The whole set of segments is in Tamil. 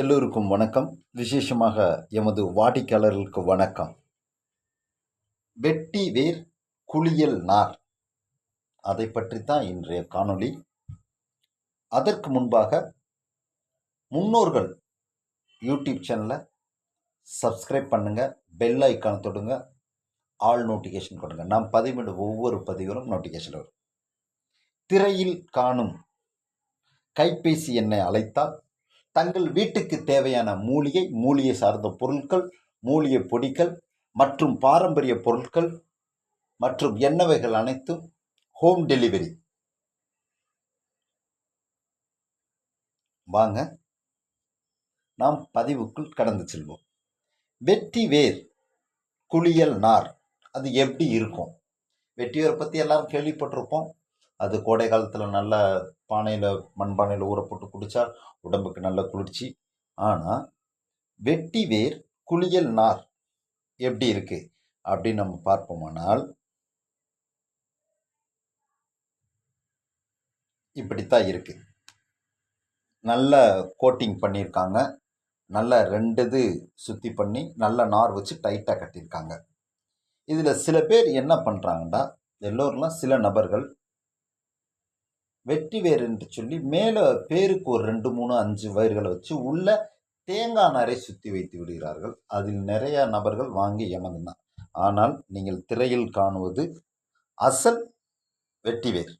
எல்லோருக்கும் வணக்கம். விசேஷமாக எமது வாடிக்கையாளர்களுக்கு வணக்கம். வெட்டி வேர் குளியல் நார். அதை பற்றி தான் இன்றைய காணொளி. அதற்கு முன்பாக முன்னோர்கள் யூடியூப் சேனலை சப்ஸ்கிரைப் பண்ணுங்கள் பெல் ஐக்கான தொடுங்க ஆல் நோட்டிஃபிகேஷன் கொடுங்க. நாம் பதிவிடும் ஒவ்வொரு பதிவிலும் நோட்டிஃபிகேஷன் வரும். திரையில் காணும் கைபேசி என்னை அழைத்தால் தங்கள் வீட்டுக்கு தேவையான மூலிகை மூலிகை சார்ந்த பொருட்கள் மூலிகை பொடிகள் மற்றும் பாரம்பரிய பொருட்கள் மற்றும் எண்ணவைகள் அனைத்தும் ஹோம் டெலிவரி வாங்க நாம் பதிவுக்குள் கடந்து செல்வோம். வெட்டி வேர் குளியல் நார் அது எப்படி இருக்கும்? வெட்டி வேர் பற்றி எல்லாரும் கேள்விப்பட்டிருப்போம். அது கோடை காலத்தில் நல்லா பானையில் மண்பானையில் ஊற போட்டு குடித்தா உடம்புக்கு நல்ல குளிர்ச்சி. ஆனால் வெட்டி வேர் குளியல் நார் எப்படி இருக்கு அப்படின்னு நம்ம பார்ப்போமானால் இப்படித்தான் இருக்கு. நல்ல கோட்டிங் பண்ணியிருக்காங்க. நல்ல ரெண்டு இது சுற்றி பண்ணி நல்ல நார் வச்சு டைட்டாக கட்டியிருக்காங்க. இதில் சில பேர் என்ன பண்ணுறாங்கன்னா எல்லோரெலாம் சில நபர்கள் வெட்டி வேர் என்று சொல்லி மேலே பேருக்கு ஒரு ரெண்டு மூணு அஞ்சு வயிறுகளை வச்சு உள்ள தேங்காய் நாரை சுற்றி வைத்து விடுகிறார்கள். அதில் நிறைய நபர்கள் வாங்கி ஏமாந்தான் ஆனால் நீங்கள் திரையில் காணுவது அசல் வெட்டிவேர்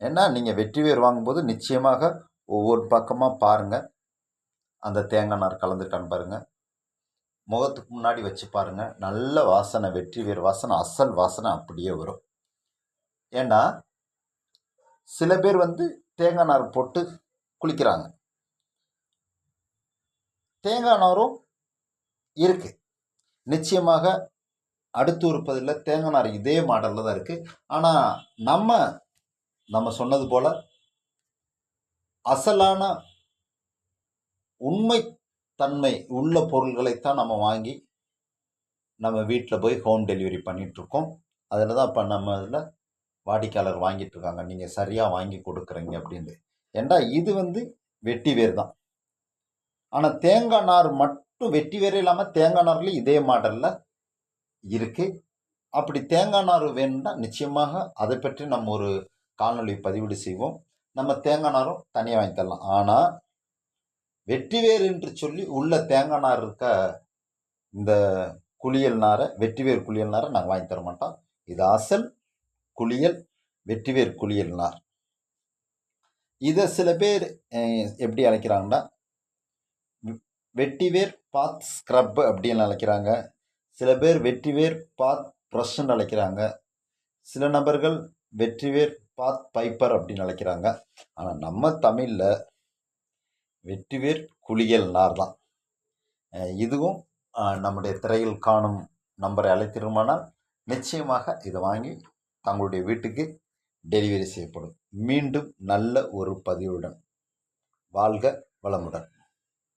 ஏன்னா நீங்கள் வெற்றிவேர் வாங்கும்போது நிச்சயமாக ஒவ்வொரு பக்கமாக பாருங்கள் அந்த தேங்காய் நார் கலந்துருக்கான்னு பாருங்கள் முகத்துக்கு முன்னாடி வச்சு பாருங்கள் நல்ல வாசனை வெற்றிவேர் வாசனை அசல் வாசனை அப்படியே வரும். ஏன்னா சில பேர் வந்து தேங்காய் நார் போட்டு குளிக்கிறாங்க. தேங்காய் நாரும் இருக்குது நிச்சயமாக அடுத்து இருப்பதில் தேங்காய் நார் இதே மாடலில் தான் இருக்குது ஆனால் நம்ம நம்ம சொன்னது போல் அசலான உண்மை தன்மை உள்ள பொருள்களைத்தான் நம்ம வாங்கி நம்ம வீட்டில் போய் ஹோம் டெலிவரி பண்ணிகிட்ருக்கோம் அதில் தான் இப்போ நம்ம இதில் வாடிக்கையாளர் வாங்கிட்டு இருக்காங்க. நீங்கள் சரியாக வாங்கி கொடுக்குறீங்க அப்படின்னு ஏண்டா இது வந்து வெட்டி வேர் தான். ஆனால் தேங்காய் நார் மட்டும் வெட்டி வேர் இல்லாமல் தேங்காய் நார்லேயும் இதே மாடலில் இருக்குது அப்படி தேங்காய் நார் வேணும்னா நிச்சயமாக அதை பற்றி நம்ம ஒரு காணொலி பதிவீடு செய்வோம். நம்ம தேங்காய் நாரும் தனியாக வாங்கி தரலாம். ஆனால் வெட்டி வேர் என்று சொல்லி உள்ள தேங்காய் நார் இருக்க இந்த குளியல் நாரை வெட்டி வேர் குளியல் நாரை நாங்கள் வாங்கி தர மாட்டோம். இது அசல் குளியல் வெற்றிவேர் குளியல் நார் இதை சில பேர் எப்படி அழைக்கிறாங்கன்னா வெட்டிவேர் பாத் ஸ்க்ரப் அப்படின்னு அழைக்கிறாங்க. சில பேர் வெற்றிவேர் பாத் ப்ரஷ்ன்னு அழைக்கிறாங்க. சில நபர்கள் வெற்றிவேர் பாத் பைப்பர் அப்படின்னு அழைக்கிறாங்க. ஆனால் நம்ம தமிழில் வெற்றிவேர் குளியல் நார் தான் இதுவும் நம்முடைய திரையில் காணும் நம்பரை அழைத்திருமானால் நிச்சயமாக இதை வாங்கி தங்களுடைய வீட்டுக்கு டெலிவரி செய்யப்படும். மீண்டும் நல்ல ஒரு பதிவுடன். வாழ்க வளமுடன்.